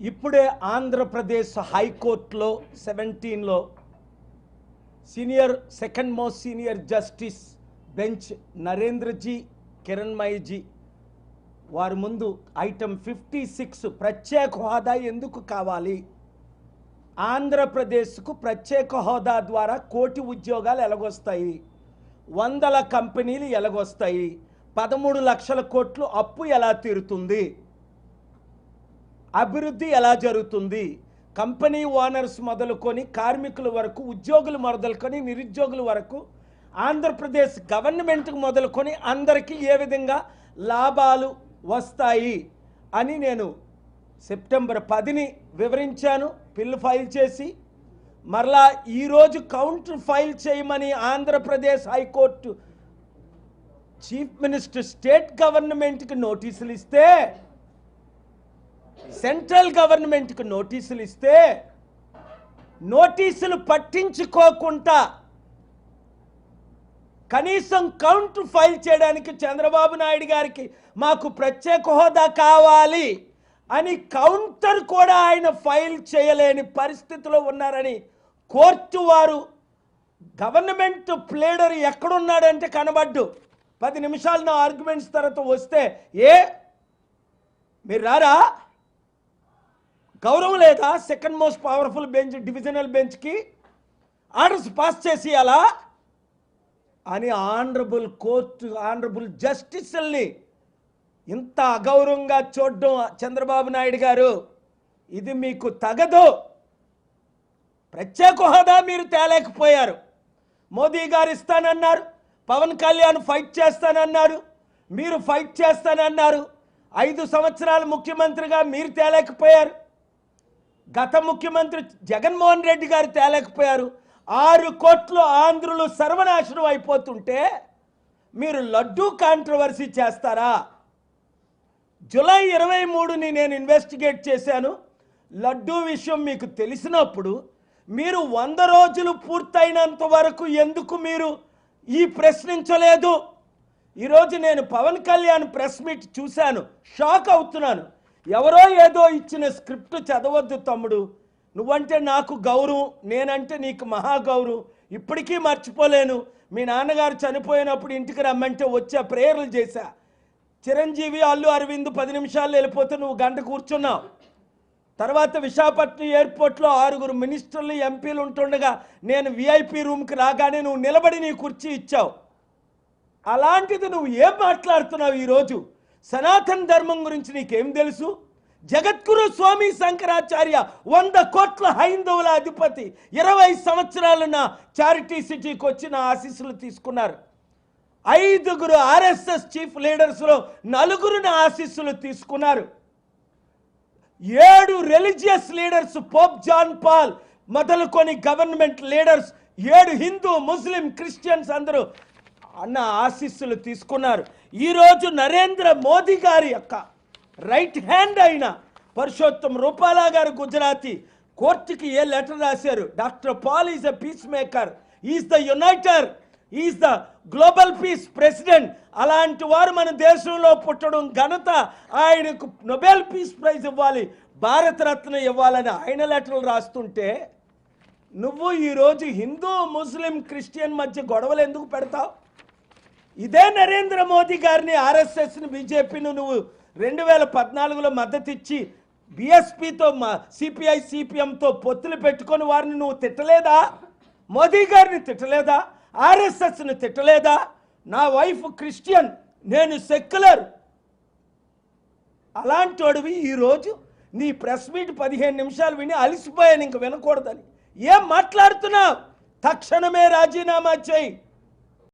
ఇప్పుడే ఆంధ్రప్రదేశ్ హైకోర్టులో సెవెంటీన్లో senior second most senior justice bench Narendra ji Kiranmayi ji వారి ముందు ఐటమ్ ఫిఫ్టీ సిక్స్ ప్రత్యేక హోదా ఎందుకు కావాలి? ఆంధ్రప్రదేశ్కు ప్రత్యేక హోదా ద్వారా కోటి ఉద్యోగాలు ఎలాగొస్తాయి? వందల కంపెనీలు ఎలాగొస్తాయి? పదమూడు లక్షల కోట్లు అప్పు ఎలా తీరుతుంది? అభివృద్ధి ఎలా జరుగుతుంది? కంపెనీ ఓనర్స్ మొదలుకొని కార్మికుల వరకు ఉద్యోగులు మొదలుకొని నిరుద్యోగుల వరకు ఆంధ్రప్రదేశ్ గవర్నమెంట్కి మొదలుకొని అందరికీ ఏ విధంగా లాభాలు వస్తాయి అని నేను సెప్టెంబర్ పదిని వివరించాను. బిల్లు ఫైల్ చేసి మరలా ఈరోజు కౌంటర్ ఫైల్ చేయమని Andhra Pradesh high court chief minister state గవర్నమెంట్కి నోటీసులు ఇస్తే సెంట్రల్ గవర్నమెంట్కి నోటీసులు ఇస్తే నోటీసులు పట్టించుకోకుండా కనీసం కౌంటర్ ఫైల్ చేయడానికి చంద్రబాబు నాయుడు గారికి మాకు ప్రత్యేక హోదా కావాలి అని కౌంటర్ కూడా ఆయన ఫైల్ చేయలేని పరిస్థితిలో ఉన్నారని కోర్టు వారు గవర్నమెంట్ ప్లేడర్ ఎక్కడున్నాడంటే కనబడ్డు. పది నిమిషాలు నా ఆర్గ్యుమెంట్స్ తర్వాత వస్తే ఏ? మీరు రారా? గౌరవం లేదా second most powerful bench divisional బెంచ్కి orders pass చేసి అలా అని ఆనరబుల్ కోర్టు ఆనరబుల్ జస్టిస్ల్ని ఇంత అగౌరవంగా చూడడం చంద్రబాబు నాయుడు గారు ఇది మీకు తగదు. ప్రత్యేక హోదా మీరు తేలేకపోయారు. మోదీ గారు ఇస్తానన్నారు పవన్ కళ్యాణ్ ఫైట్ చేస్తానన్నారు మీరు ఫైట్ చేస్తానన్నారు. ఐదు సంవత్సరాలు ముఖ్యమంత్రిగా మీరు తేలేకపోయారు. గత ముఖ్యమంత్రి జగన్మోహన్ రెడ్డి గారు తేలేకపోయారు. ఆరు కోట్లు ఆంధ్రులు సర్వనాశనం అయిపోతుంటే మీరు లడ్డూ కాంట్రవర్సీ చేస్తారా? జులై ఇరవై మూడుని నేను ఇన్వెస్టిగేట్ చేశాను. లడ్డూ విషయం మీకు తెలిసినప్పుడు మీరు వంద రోజులు పూర్తయినంత వరకు ఎందుకు మీరు ఈ ప్రశ్నించలేదు? ఈరోజు నేను పవన్ కళ్యాణ్ ప్రెస్ మీట్ చూశాను. షాక్ అవుతున్నాను. ఎవరో ఏదో ఇచ్చిన స్క్రిప్ట్ చదవద్దు తమ్ముడు. నువ్వంటే నాకు గౌరవం నేనంటే నీకు మహాగౌరవం. ఇప్పటికీ మర్చిపోలేను. మీ నాన్నగారు చనిపోయినప్పుడు ఇంటికి రమ్మంటే వచ్చా ప్రేయర్లు చేశా. చిరంజీవి అల్లు అరవింద్ పది నిమిషాలు వెళ్ళిపోతే నువ్వు గంట కూర్చున్నావు. తర్వాత విశాఖపట్నం ఎయిర్పోర్ట్లో ఆరుగురు మినిస్టర్లు ఎంపీలు ఉంటుండగా నేను విఐపి రూమ్కి రాగానే నువ్వు నిలబడి నీ కుర్చీ ఇచ్చావు. అలాంటిది నువ్వు ఏం మాట్లాడుతున్నావు ఈరోజు? సనాతన ధర్మం గురించి నీకేం తెలుసు? జగద్గురు స్వామి శంకరాచార్య వంద కోట్ల హైందవుల అధిపతి ఇరవై సంవత్సరాలు నా చారిటీ సిటీకి వచ్చిన ఆశీస్సులు తీసుకున్నారు. ఐదుగురు ఆర్ఎస్ఎస్ చీఫ్ లీడర్స్లో నలుగురు నా ఆశీస్సులు తీసుకున్నారు. ఏడు religious leaders Pope John Paul మొదలుకొని గవర్నమెంట్ లీడర్స్ ఏడు హిందూ ముస్లిం క్రిస్టియన్స్ అందరూ అన్న ఆశీస్సులు తీసుకున్నారు. ఈరోజు నరేంద్ర మోదీ గారి యొక్క రైట్ హ్యాండ్ అయిన పరుషోత్తం రూపాలా గారు గుజరాతీ కోర్టుకి ఏ లెటర్ రాశారు? Doctor Paul is a peace maker is the uniter is the global peace president అలాంటి వారు మన దేశంలో పుట్టడం ఘనత. ఆయనకు నొబెల్ పీస్ ప్రైజ్ ఇవ్వాలి భారతరత్న ఇవ్వాలని ఆయన లెటర్లు రాస్తుంటే నువ్వు ఈరోజు హిందూ ముస్లిం క్రిస్టియన్ మధ్య గొడవలు ఎందుకు పెడతావు? ఇదే నరేంద్ర మోదీ గారిని ఆర్ఎస్ఎస్ని బీజేపీని నువ్వు రెండు వేల పద్నాలుగులో మద్దతు ఇచ్చి మా సిపిఐ సిపిఎంతో పొత్తులు పెట్టుకొని వారిని నువ్వు తిట్టలేదా? మోదీ గారిని తిట్టలేదా? ఆర్ఎస్ఎస్ని తిట్టలేదా? నా వైఫ్ క్రిస్టియన్ నేను సెక్యులర్. అలాంటోడివి ఈరోజు నీ ప్రెస్ మీట్ పదిహేను నిమిషాలు విని అలసిపోయాను ఇంక వినకూడదని. ఏం మాట్లాడుతున్నావు? తక్షణమే రాజీనామా చేయి.